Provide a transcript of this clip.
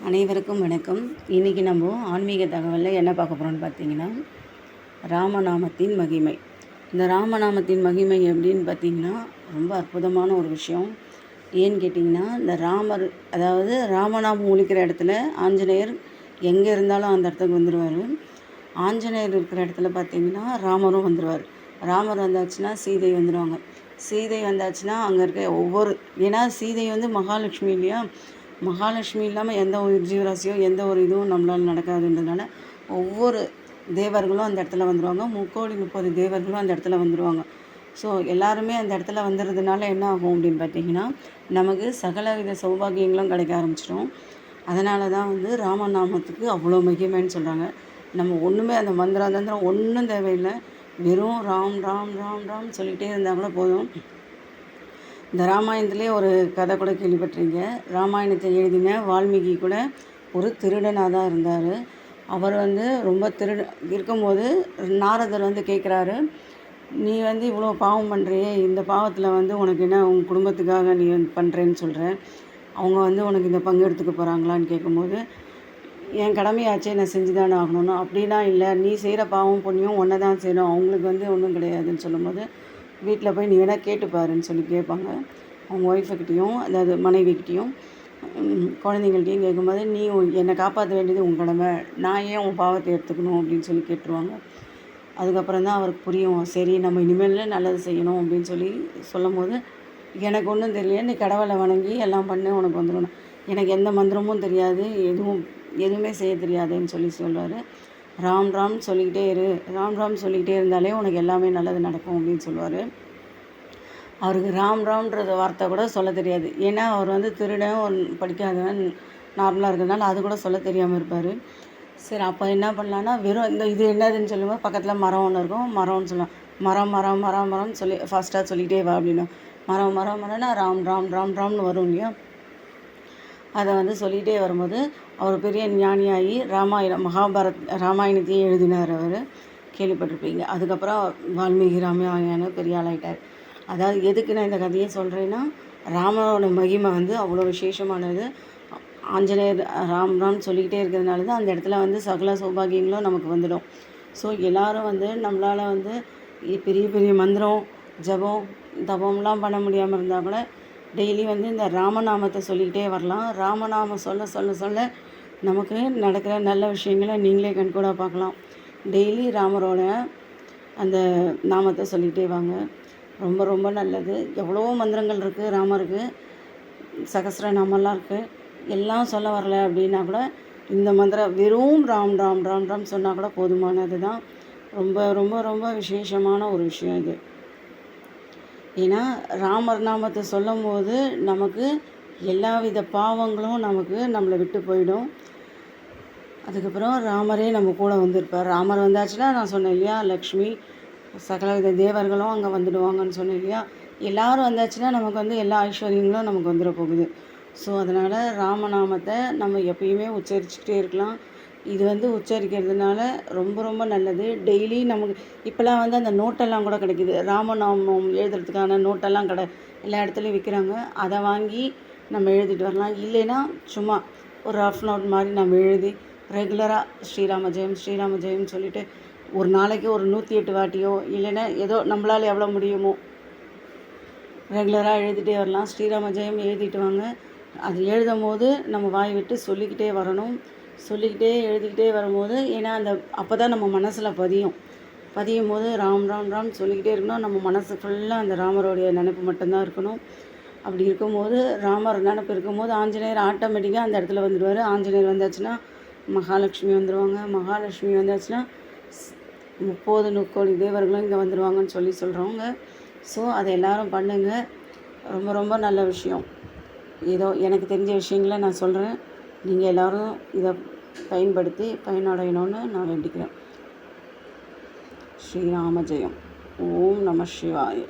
அனைவருக்கும் வணக்கம். இன்றைக்கி நம்ம ஆன்மீக தகவலில் என்ன பார்க்க போகிறோம்னு பார்த்தீங்கன்னா ராமநாமத்தின் மகிமை. இந்த ராமநாமத்தின் மகிமை எப்படின்னு பார்த்தீங்கன்னா ரொம்ப அற்புதமான ஒரு விஷயம். ஏன்னு கேட்டிங்கன்னா இந்த ராமர் அதாவது ராமநாமம் ஒழிக்கிற இடத்துல ஆஞ்சநேயர் எங்கே இருந்தாலும் அந்த இடத்துக்கு வந்துடுவார் ஆஞ்சநேயர் இருக்கிற இடத்துல பார்த்தீங்கன்னா ராமரும் வந்துடுவார் ராமர் வந்தாச்சுன்னா சீதை வந்துடுவாங்க சீதை வந்தாச்சுன்னா அங்கே இருக்க ஒவ்வொரு ஏன்னா சீதை வந்து மகாலட்சுமி இல்லையா? மகாலட்சுமி இல்லாமல் எந்த ஒரு ஜீவராசியோ எந்த ஒரு இதுவும் நம்மளால் நடக்காதுன்றதுனால ஒவ்வொரு தேவர்களும் அந்த இடத்துல வந்துடுவாங்க முக்கோடி முப்பது தேவர்களும் அந்த இடத்துல வந்துடுவாங்க ஸோ எல்லாருமே அந்த இடத்துல வந்துடுறதுனால என்ன ஆகும் அப்படின்னு பார்த்தீங்கன்னா நமக்கு சகலவித சௌபாகியங்களும் கிடைக்க ஆரம்பிச்சிடும். அதனால தான் வந்து ராமநாமத்துக்கு அவ்வளோ மகிமைன்னு சொல்கிறாங்க நம்ம ஒன்றுமே அந்த மந்திரம் தந்திரம் ஒன்றும் தேவையில்லை. வெறும் ராம் ராம் ராம் ராம் சொல்லிகிட்டே இருந்தால் கூட போதும். இந்த ராமாயணத்திலே ஒரு கதை கூட கேள்விப்பட்டிருங்க ராமாயணத்தை எழுதின வால்மீகி கூட ஒரு திருடனாக தான் இருந்தார். அவர் வந்து ரொம்ப திருட இருக்கும்போது நாரதர் வந்து கேட்குறாரு நீ வந்து இவ்வளோ பாவம் பண்ணுறியே இந்த பாவத்தில் வந்து உனக்கு என்ன உன் குடும்பத்துக்காக நீ பண்ணுறேன்னு சொல்கிற அவங்க வந்து உனக்கு இந்த பங்கு எடுத்துக்க போகிறாங்களான்னு கேட்கும்போது என் கடமையாச்சே நான் செஞ்சு தானே ஆகணும்னு. அப்படிலாம் இல்லை. நீ செய்கிற பாவம் புண்ணியம் ஒன்றை தான் செய்யணும். அவங்களுக்கு வந்து ஒன்றும் கிடையாதுன்னு சொல்லும்போது வீட்டில் போய் நீ வேணால் கேட்டு பாருன்னு சொல்லி கேட்பாங்க. அவங்க ஒய்ஃபுக்கிட்டேயும் அதாவது மனைவிக்கிட்டேயும் குழந்தைங்கள்ட்டையும் கேட்கும்போது நீ என்னை காப்பாற்ற வேண்டியது உன் கடமை. நான் ஏன் உன் பாவத்தை எடுத்துக்கணும்? அப்படின்னு சொல்லி கேட்டுருவாங்க. அதுக்கப்புறம் தான் அவருக்கு புரியும். சரி நம்ம இனிமேல் நல்லது செய்யணும். அப்படின்னு சொல்லி சொல்லும் போது எனக்கு ஒன்றும் தெரியல. நீ கடவுளை வணங்கி எல்லாம் பண்ணி உனக்கு வந்துடணும். எனக்கு எந்த மந்திரமும் தெரியாது. எதுவும் எதுவுமே செய்ய தெரியாதுன்னு சொல்லி சொல்வார் ராம் ராம் சொல்லிக்கிட்டே இரு. ராம் ராம் சொல்லிக்கிட்டே இருந்தாலே உனக்கு எல்லாமே நல்லது நடக்கும் அப்படின்னு சொல்லுவார். அவருக்கு ராம் ராம்ன்ற வார்த்தை கூட சொல்ல தெரியாது. ஏன்னா அவர் வந்து திருடன் ஒரு படிக்காதவன் நார்மலாக இருக்கிறதுனால அது கூட சொல்ல தெரியாமல் இருப்பார். சரி அப்போ என்ன பண்ணலான்னா வெறும் இந்த இது என்னதுன்னு சொல்லும்போது பக்கத்தில் மரம் ஒன்று இருக்கும். மரம்னு சொல்லலாம் மரம் மரம் மரம் மரம்னு சொல்லி ஃபஸ்ட்டாக சொல்லிக்கிட்டே வா அப்படின்னா மரம் மரம் மரம்னா ராம் ராம் ராம் ராம்னு வரும் இல்லையா? அதை வந்து சொல்லிகிட்டே வரும்போது அவர் பெரிய ஞானியாகி ராமாயணம் மகாபாரத் ராமாயணத்தையும் எழுதினார் அவர். கேள்விப்பட்டிருப்பீங்க. அதுக்கப்புறம் வால்மீகி ராமாயணம் பெரிய ஆளாயிட்டார். அதாவது எதுக்கு நான் இந்த கதையை சொல்கிறேன்னா ராமரோட மகிமை வந்து அவ்வளோ விசேஷமானது. ஆஞ்சநேயர் ராம் ராம் சொல்லிக்கிட்டே இருக்கிறதுனால தான் அந்த இடத்துல வந்து சகல சௌபாகியங்களும் நமக்கு வந்துடும். ஸோ எல்லோரும் வந்து நம்மளால் வந்து பெரிய பெரிய மந்திரம் ஜபம் தபம்லாம் பண்ண முடியாமல் இருந்தால் கூட டெய்லி வந்து இந்த ராமநாமத்தை சொல்லிக்கிட்டே வரலாம். ராமநாமம் சொல்ல சொல்ல சொல்ல நமக்கு நடக்கிற நல்ல விஷயங்களை நீங்களே கண்கூடாக பார்க்கலாம். டெய்லி ராமரோட அந்த நாமத்தை சொல்லிகிட்டே வாங்க. ரொம்ப ரொம்ப நல்லது. எவ்வளோ மந்திரங்கள் இருக்குது ராமருக்கு சகசிர நாமெல்லாம் இருக்குது எல்லாம் சொல்ல வரல அப்படின்னா கூட இந்த மந்திரம் வெறும் ராம் ராம் ராம் ராம் சொன்னால் கூட போதுமானது தான் ரொம்ப ரொம்ப ரொம்ப விசேஷமான ஒரு விஷயம் இது. ஏன்னா ராமர் நாமத்தை சொல்லும் போது நமக்கு எல்லா வித பாவங்களும் நமக்கு நம்மளை விட்டு போயிடும். அதுக்கப்புறம் ராமரே நம்ம கூட வந்திருப்பார். ராமர் வந்தாச்சுன்னா நான் சொன்னேன் இல்லையா லக்ஷ்மி சகலவித தேவர்களும் அங்கே வந்துடுவாங்கன்னு சொன்னேன் இல்லையா எல்லோரும் வந்தாச்சுன்னா நமக்கு வந்து எல்லா ஐஸ்வர்யங்களும் நமக்கு வந்துட போகுது. ஸோ அதனால் ராமநாமத்தை நம்ம எப்பயுமே உச்சரிச்சுக்கிட்டே இருக்கலாம். இது வந்து உச்சரிக்கிறதுனால ரொம்ப ரொம்ப நல்லது. டெய்லி நமக்கு இப்போல்லாம் வந்து அந்த நோட்டெல்லாம் கூட கிடைக்கிது. ராமநாமம் எழுதுறதுக்கான நோட்டெல்லாம் கடை எல்லா இடத்துலையும் விற்கிறாங்க அதை வாங்கி நம்ம எழுதிட்டு வரலாம். இல்லைன்னா சும்மா ஒரு ஆஃப் நோட் மாதிரி நம்ம எழுதி ரெகுலராக ஸ்ரீராம ஜெயம் ஸ்ரீராம ஜெயம்னு சொல்லிவிட்டு ஒரு நாளைக்கு ஒரு நூற்றி எட்டு வாட்டியோ இல்லைன்னா ஏதோ நம்மளால் எவ்வளோ முடியுமோ ரெகுலராக எழுதிட்டே வரலாம். ஸ்ரீராம ஜெயம் எழுதிட்டு வாங்க. அது எழுதும் போது நம்ம வாய் விட்டு சொல்லிக்கிட்டே வரணும். சொல்லிக்கிட்டே எழுதிக்கிட்டே வரும்போது ஏன்னா அந்த அப்போ தான் நம்ம மனசில் பதியும். பதியும் போது ராம் ராம் ராம் சொல்லிக்கிட்டே இருக்கணும். நம்ம மனசு ஃபுல்லாக அந்த ராமருடைய நினைப்பு மட்டும்தான் இருக்கணும். அப்படி இருக்கும்போது ராமர் நினப்பு இருக்கும்போது ஆஞ்சநேயர் ஆட்டோமேட்டிக்காக அந்த இடத்துல வந்துடுவார். ஆஞ்சநேயர் வந்தாச்சுன்னா மகாலட்சுமி வந்துடுவாங்க மகாலட்சுமி வந்தாச்சுன்னா முப்பது முக்கோடி தேவர்களும் இங்கே வந்துடுவாங்கன்னு சொல்லி சொல்கிறவங்க ஸோ அதை எல்லோரும் பண்ணுங்கள் ரொம்ப ரொம்ப நல்ல விஷயம். ஏதோ எனக்கு தெரிஞ்ச விஷயங்களை நான் சொல்கிறேன் நீங்கள் எல்லோரும் இதை பயன்படுத்தி பயனடையணும்னு நான் வேண்டிக்கிறேன். ஸ்ரீராம ஜெயம். ஓம் நம சிவாய.